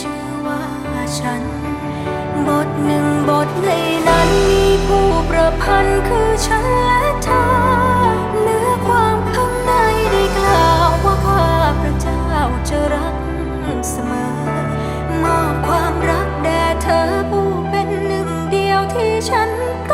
ชื่อว่าฉัน บทหนึ่งบทในนั้นมีผู้ประพันธ์คือฉันและเธอเนื้อความข้างในได้กล่าวว่าข้าพระเจ้าจะรักเสมอ มอบความรักแด่เธอผู้เป็นหนึ่งเดียวที่ฉันต้อง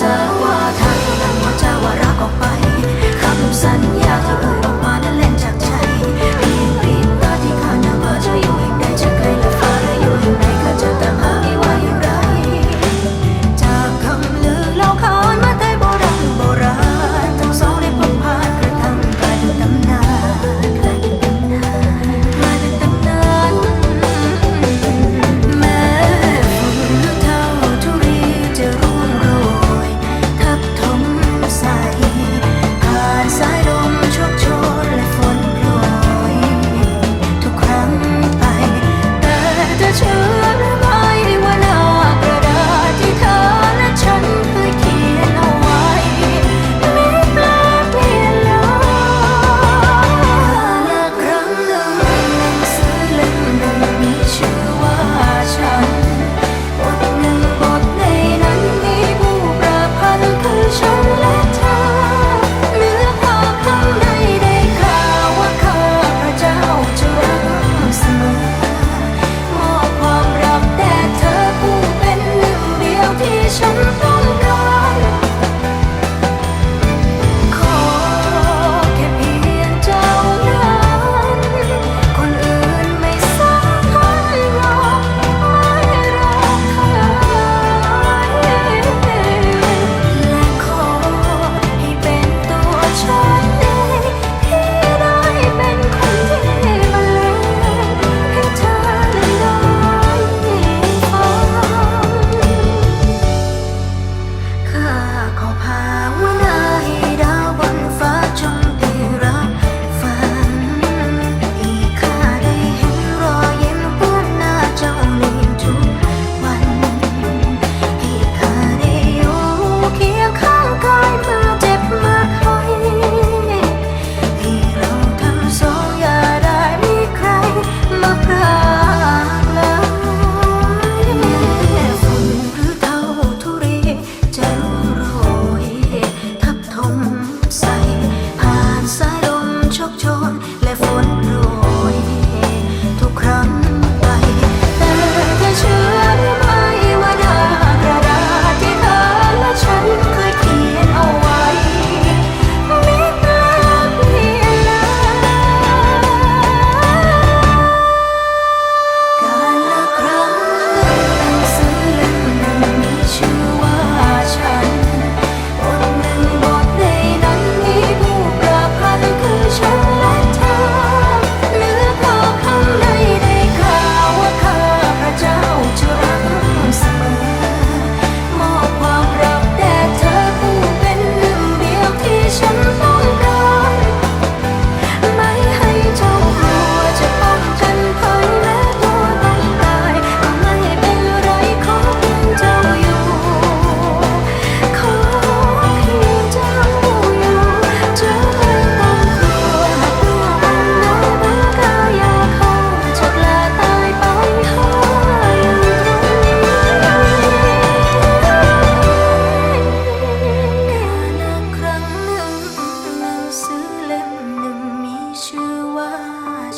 sun.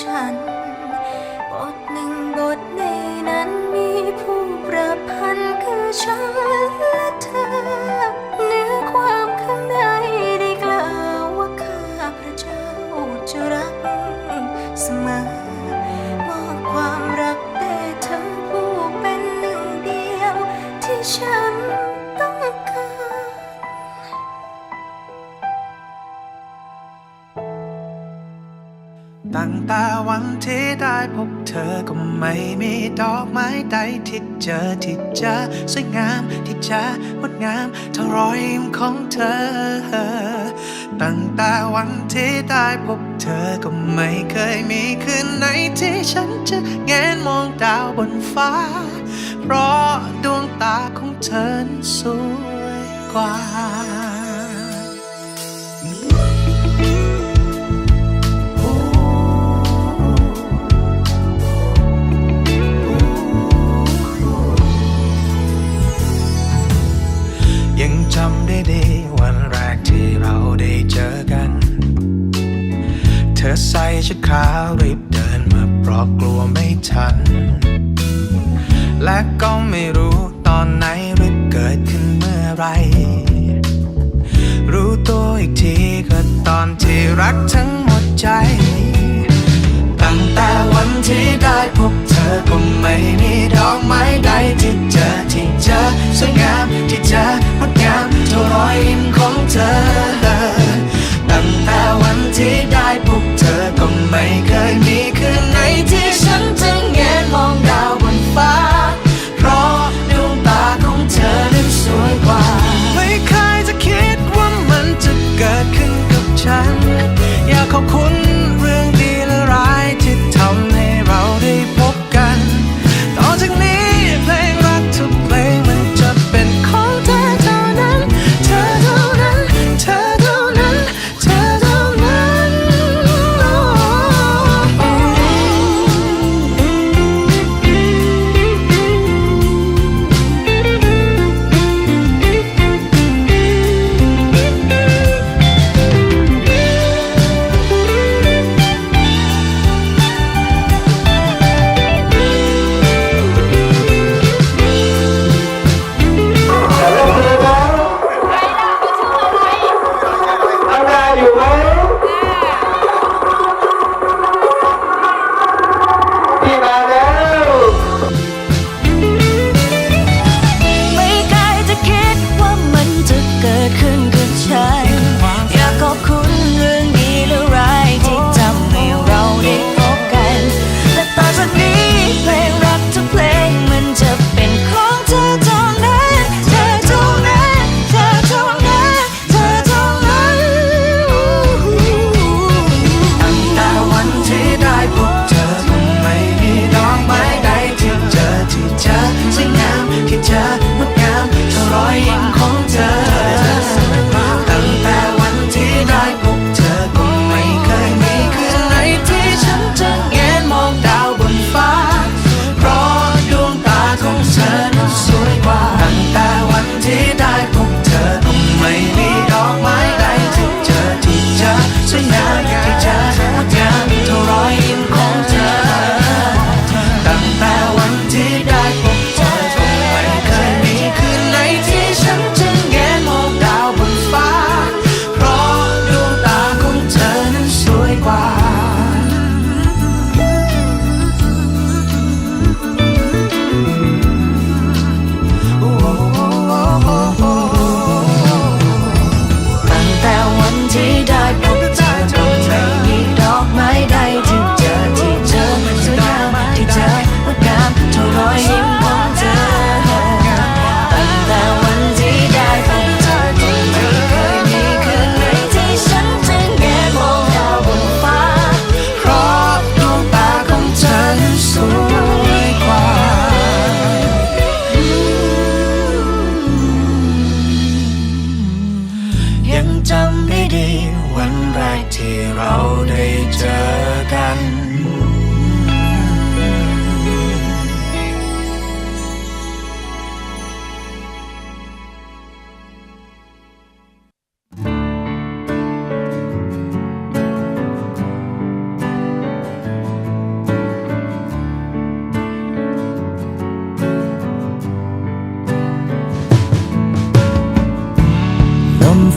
ฉัน บทหนึ่งบทในนั้นมีผู้ประพันธ์คือฉัน แต่วันที่ได้พบเธอก็ไม่มีดอกไม้ใดที่เจอที่จะสวยงามที่จะงดงามเท่ารอยยิ้มของเธอ ตั้งแต่วันที่ได้พบเธอก็ไม่เคยมีคืนไหนที่ฉันจะแงนมองดาวบนฟ้า เพราะดวงตาของเธอสวยกว่า ใส่ชักขารีบเดินมาเพราะกลัวไม่ทัน และก็ไม่รู้ตอนไหนหรือเกิดขึ้นเมื่อไร รู้ตัวอีกทีก็ตอนที่รักทั้งหมดใจ ตั้งแต่วันที่ได้พบเธอก็ไม่มีดอกไม้ใดที่เจอที่เจอสวยงามที่เจองดงามเท่ารอยยิ้มของเธอ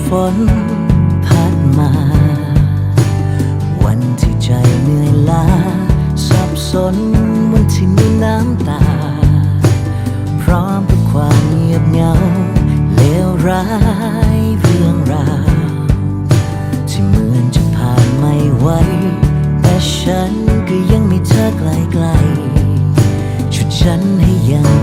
ฝนผ่านมา วันที่ใจเหนื่อยล้า สับสนวันที่มีน้ำตา พร้อมกับความเงียบเหงาเลวร้ายเรื่องราวที่เหมือนจะผ่านไม่ไหวแต่ฉันก็ยังมีเธอไกลๆชุดฉันให้ยัง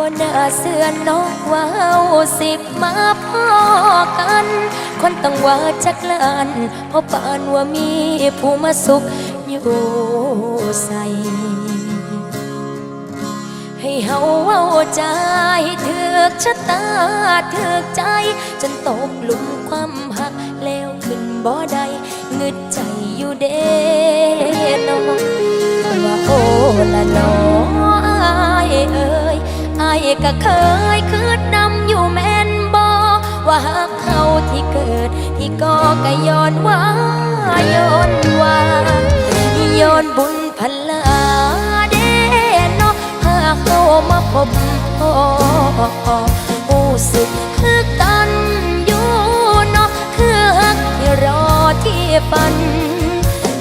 บนหน้าเสื้อนกว่าเฮาสิบมาพ่อกัน คนต้องว่าจักลานเพราะปานว่ามีผู้มาสุขอยู่ใส่ให้เฮาเว้าใจเถือกชะตาเถือกใจ จนตกหลุมความหักแล้วขึ้นบ่ได้เงึดใจอยู่เด้น้องว่าโอละน้ออายเอ้ยอายก็เคยคืดนำอยู่แม่นบ่ว่าหักเขาที่เกิดที่ก็กะย้อนว่าย้อนว่าย้อนบุญพลาเด้เนาะหากเขามาพบพ่อรู้สึกคือกันอยู่เนาะคือฮักที่รอที่ฝัน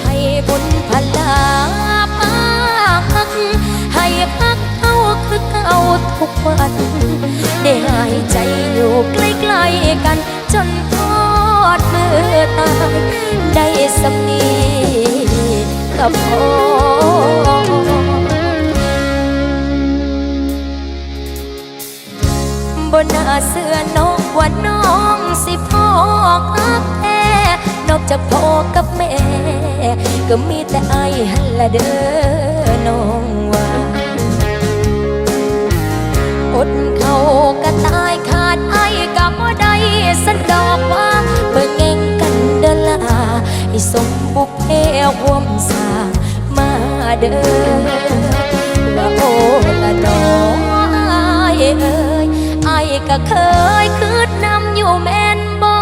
ให้บุญพลาปากให้พัก คือเก่าทุกวัน ได้หายใจอยู่ใกล้ๆกัน จนทอดมือตายได้สำนีกับพอบนหน้าเสื้อนอกว่าน้องสิพ่อฮักแท้นอกจากพ่อกับแม่ ก็มีแต่ไอ้ายหันละเด้อน้องว่า ดเขาก็ตายขาดไอ้กับบ่ได้สันดอกว่าเบิ่งเองกันเดล่ะให้สมบุพเพห่วมสางมาเด้อว่าโอ้ละน้องอายเอ้ยอายก็เคยคืดนำอยู่แม่นบ่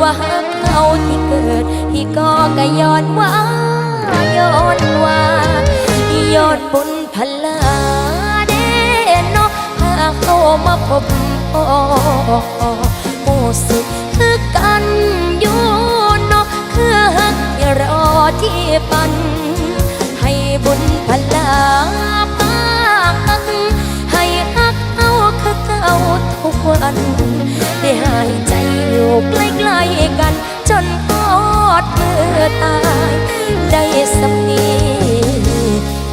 ว่าหักเขาที่เกิดที่ก็กะย้อนว่าย้อนว่าย้อนบุญ มาพบพ่อโอ้สึกคือกันอยู่เนาะคือฮักอย่ารอที่ปัน ให้บุญพลาปากให้ฮักเอาคือเก่าทุกวัน ได้หายใจอยู่ใกล้ๆกัน จนทอดมือตาย ได้สำนี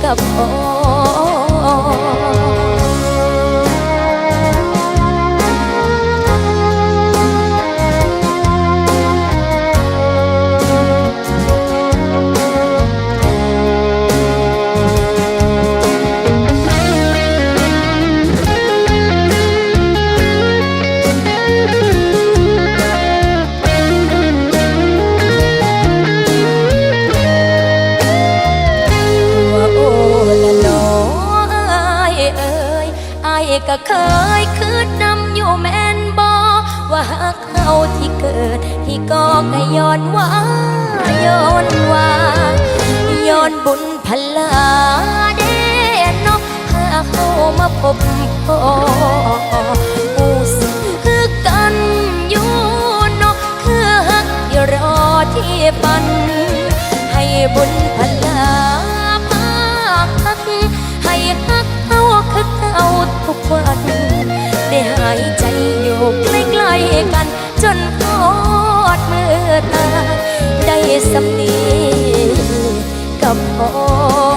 กับพอ ลาเด้เนาะหาเขามาพบพ่อหูสึกคือกันอยู่เนาะคือฮักที่รอที่ฝัน ให้บุญพลาภาคฮักให้ฮักเอาคือเอาทุกวันได้หายใจอยู่ใกล้ๆกัน จนทอดมือตาได้สำนีกั บพอ